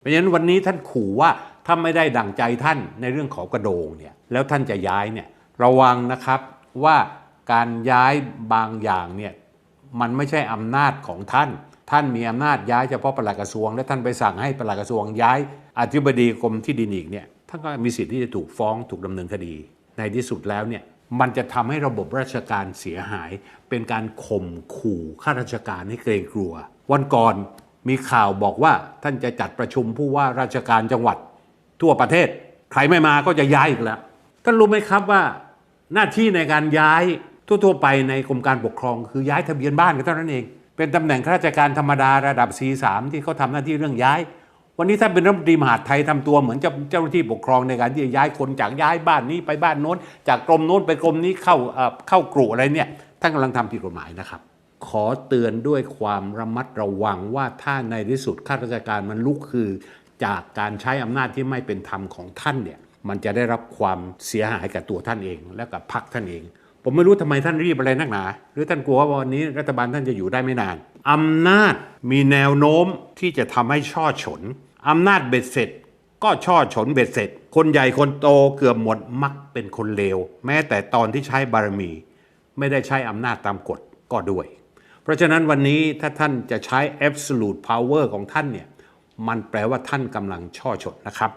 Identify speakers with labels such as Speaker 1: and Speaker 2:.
Speaker 1: เพราะฉะนั้นวันนี้ท่านขู่ว่าถ้าไม่ได้ดั่งใจท่านในเรื่องของกระโดงเนี่ยแล้วท่านจะย้ายเนี่ยระวังนะครับว่าการย้ายบางอย่างเนี่ยมันไม่ใช่อำนาจของท่าน ท่านมีอำนาจย้ายเฉพาะปลัดกระทรวง และท่านไปสั่งให้ปลัดกระทรวงย้ายอธิบดีกรมที่ดินอีกเนี่ยท่านก็มีสิทธิ์ที่จะถูกฟ้องถูกดำเนินคดี ในที่สุดแล้วเนี่ยมันจะทำให้ระบบราชการเสียหาย เป็นการข่มขู่ข้าราชการให้เกรงกลัว วันก่อน มีข่าวบอกว่าท่านจะจัดประชุมผู้ว่าราชการจังหวัดทั่วประเทศ ใครไม่มาก็จะย้ายอีกแล้ว ท่านรู้ไหมครับว่า หน้าที่ในการย้ายทั่วๆไปในกรมการปกครอง คือย้ายทะเบียนบ้านก็เท่านั้นเอง เป็นตำแหน่งข้าราชการธรรมดาระดับ C3 ที่เขาทำหน้าที่เรื่องย้าย วันนี้ถ้าเป็นรัฐมนตรีมหาดไทยทำตัวเหมือนเจ้าเจ้าหน้าที่ปกครองในการที่จะย้ายคนจากย้ายบ้านนี้ไปบ้านโน้น จากกรมโน้นไปกรมนี้เข้าเอ่อเข้ากรุอะไรเนี่ยท่านกำลังทำผิดกฎหมายนะครับ ขอเตือนด้วยความระมัดระวังว่าถ้าในที่สุดข้าราชการมันลุกคือ จากการใช้อำนาจที่ไม่เป็นธรรมของท่านเนี่ยมันจะได้รับความเสียหายกับตัวท่านเอง และกับพรรคท่านเอง ผมไม่รู้ทำไมท่านรีบอะไรนักหนา หรือท่านกลัวว่าวันนี้รัฐบาลท่านจะอยู่ได้ไม่นานอำนาจมีแนวโน้มที่จะทำให้ช่อฉนอำนาจเบ็ดเสร็จ ก็ช่อฉนเบ็ดเสร็จ คนใหญ่คนโตเกือบหมดมักเป็นคนเลว แม้แต่ตอนที่ใช้บารมี ไม่ได้ใช้อำนาจตามกฎก็ด้วย ราะฉะนั้นวันนี้ถ้าท่านจะใช้ absolute power ของท่านเนี่ย มันแปลว่าท่านกำลังช่อฉนนะครับ